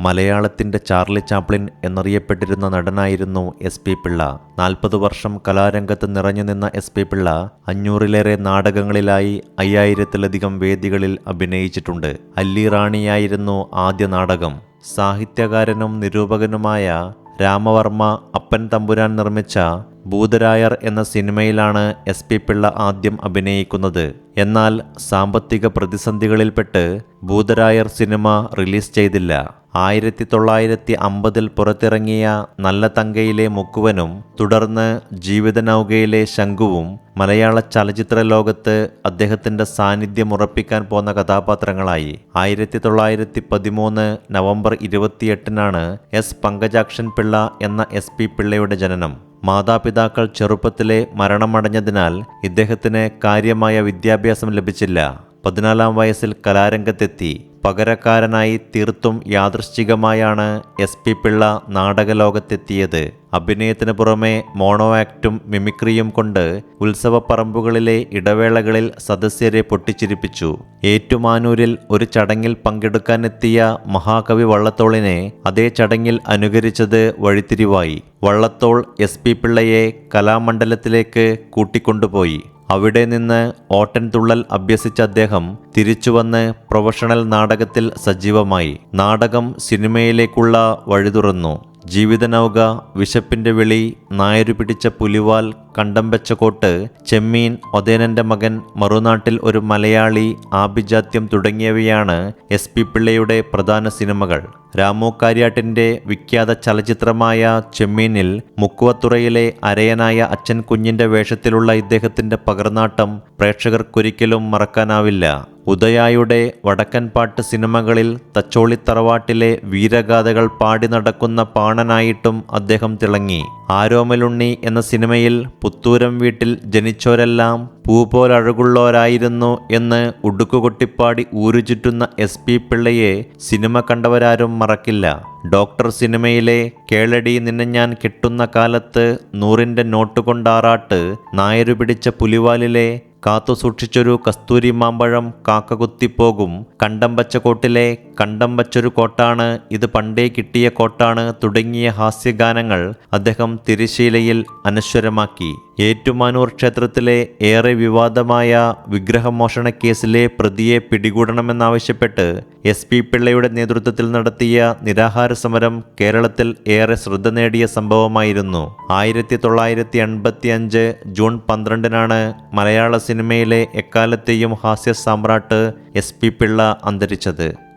മലയാളത്തിന്റെ Charlie Chaplin എന്നറിയപ്പെട്ടിരുന്ന നടനായിരുന്നു S P Pillai. നാൽപ്പത് വർഷം കലാരംഗത്ത് നിറഞ്ഞു നിന്ന എസ് പി പിള്ള അഞ്ഞൂറിലേറെ നാടകങ്ങളിലായി അയ്യായിരത്തിലധികം വേദികളിൽ അഭിനയിച്ചിട്ടുണ്ട്. അല്ലി റാണിയായിരുന്നു ആദ്യ നാടകം. സാഹിത്യകാരനും നിരൂപകനുമായ രാമവർമ്മ അപ്പൻ തമ്പുരാൻ നിർമ്മിച്ച ഭൂതരായർ എന്ന സിനിമയിലാണ് എസ് പി പിള്ള ആദ്യം അഭിനയിക്കുന്നത്. എന്നാൽ സാമ്പത്തിക പ്രതിസന്ധികളിൽപ്പെട്ട് ഭൂതരായർ സിനിമ റിലീസ് ചെയ്തില്ല. ആയിരത്തി തൊള്ളായിരത്തി അമ്പതിൽ പുറത്തിറങ്ങിയ നല്ല തങ്കയിലെ മുക്കുവനും തുടർന്ന് ജീവിതനൗകയിലെ ശംഖുവും മലയാള ചലച്ചിത്ര ലോകത്ത് അദ്ദേഹത്തിന്റെ സാന്നിധ്യം ഉറപ്പിക്കാൻ പോന്ന കഥാപാത്രങ്ങളായി. ആയിരത്തി തൊള്ളായിരത്തി പതിമൂന്ന് നവംബർ ഇരുപത്തിയെട്ടിനാണ് എസ്. പങ്കജാക്ഷൻ പിള്ള എന്ന എസ്. പി. പിള്ളയുടെ ജനനം. മാതാപിതാക്കൾ ചെറുപ്പത്തിലെ മരണമടഞ്ഞതിനാൽ ഇദ്ദേഹത്തിന് കാര്യമായ വിദ്യാഭ്യാസം ലഭിച്ചില്ല. പതിനാലാം വയസ്സിൽ കലാരംഗത്തെത്തി. പകരക്കാരനായി തീർത്തും യാദൃശ്ചികമായാണ് എസ് പി പിള്ള നാടകലോകത്തെത്തിയത്. അഭിനയത്തിന് പുറമെ മോണോ ആക്ടും മിമിക്രിയും കൊണ്ട് ഉത്സവപ്പറമ്പുകളിലെ ഇടവേളകളിൽ സദസ്യരെ പൊട്ടിച്ചിരിപ്പിച്ചു. ഏറ്റുമാനൂരിൽ ഒരു ചടങ്ങിൽ പങ്കെടുക്കാനെത്തിയ മഹാകവി വള്ളത്തോളിനെ അതേ ചടങ്ങിൽ അനുകരിച്ചത് വഴിത്തിരിവായി. വള്ളത്തോൾ എസ് പിള്ളയെ കലാമണ്ഡലത്തിലേക്ക് കൂട്ടിക്കൊണ്ടുപോയി. അവിടെ നിന്ന് ഓട്ടൻതുള്ളൽ അഭ്യസിച്ച അദ്ദേഹം തിരിച്ചുവന്ന് പ്രൊഫഷണൽ നാടകത്തിൽ സജീവമായി. നാടകം സിനിമയിലേക്കുള്ള വഴി തുറന്നു ജീവിതനൗക വിശപ്പിന്റെ വിളി നായരു പിടിച്ച പുലിവാൽ കണ്ടം വെച്ച കോട്ട് ചെമ്മീൻ ഒതേനന്റെ മകൻ മറുനാട്ടിൽ ഒരു മലയാളി ആഭിജാത്യം തുടങ്ങിയവയാണ് എസ് പി പിള്ളയുടെ പ്രധാന സിനിമകൾ. രാമു കാര്യാട്ടിന്റെ വിഖ്യാത ചലച്ചിത്രമായ ചെമ്മീനിൽ മുക്കുവത്തുറയിലെ അരയനായ അച്ഛൻ കുഞ്ഞിന്റെ വേഷത്തിലുള്ള ഇദ്ദേഹത്തിന്റെ പകർനാട്ടം പ്രേക്ഷകർക്കൊരിക്കലും മറക്കാനാവില്ല. ഉദയായുടെ വടക്കൻപാട്ട് സിനിമകളിൽ തച്ചോളിത്തറവാട്ടിലെ വീരഗാഥകൾ പാടി നടക്കുന്ന പാണനായിട്ടും അദ്ദേഹം തിളങ്ങി. ആരോമലുണ്ണി എന്ന സിനിമയിൽ പുത്തൂരം വീട്ടിൽ ജനിച്ചോരെല്ലാം പൂ പോലഴകുള്ളോരായിരുന്നു എന്ന് ഉടുക്കുകൊട്ടിപ്പാടി ഊരുചുറ്റുന്ന എസ് പി പിള്ളയെ സിനിമ കണ്ടവരാരും മറക്കില്ല. ഡോക്ടർ സിനിമയിലെ കേളടി നിന്നെ ഞാൻ കെട്ടുന്ന കാലത്ത് നൂറിന്റെ നോട്ട് കൊണ്ടാറാട്ട് നായരു പിടിച്ച പുലിവാലിലെ കാത്തു സൂക്ഷിച്ചൊരു കസ്തൂരി മാമ്പഴം കാക്കകുത്തിപ്പോകും കണ്ടം വച്ച കോട്ടിലെ കണ്ടം വച്ചൊരു കോട്ടാണ്. ഇത് പണ്ടേ കിട്ടിയ കോട്ടാണ്. തുടങ്ങിയ ഹാസ്യഗാനങ്ങൾ അദ്ദേഹം തിരശീലയിൽ അനശ്വരമാക്കി. ഏറ്റുമാനൂർ ക്ഷേത്രത്തിലെ ഏറെ വിവാദമായ വിഗ്രഹമോഷണ കേസിലെ പ്രതിയെ പിടികൂടണമെന്നാവശ്യപ്പെട്ട് എസ് പി പിള്ളയുടെ നേതൃത്വത്തിൽ നടത്തിയ നിരാഹാര സമരം കേരളത്തിൽ ഏറെ ശ്രദ്ധ നേടിയ സംഭവമായിരുന്നു. ആയിരത്തി തൊള്ളായിരത്തി എൺപത്തി അഞ്ച് ജൂൺ പന്ത്രണ്ടിനാണ് മലയാള സിനിമയിലെ എക്കാലത്തെയും ഹാസ്യ സാമ്രാട്ട് എസ് പി പിള്ള അന്തരിച്ചത്.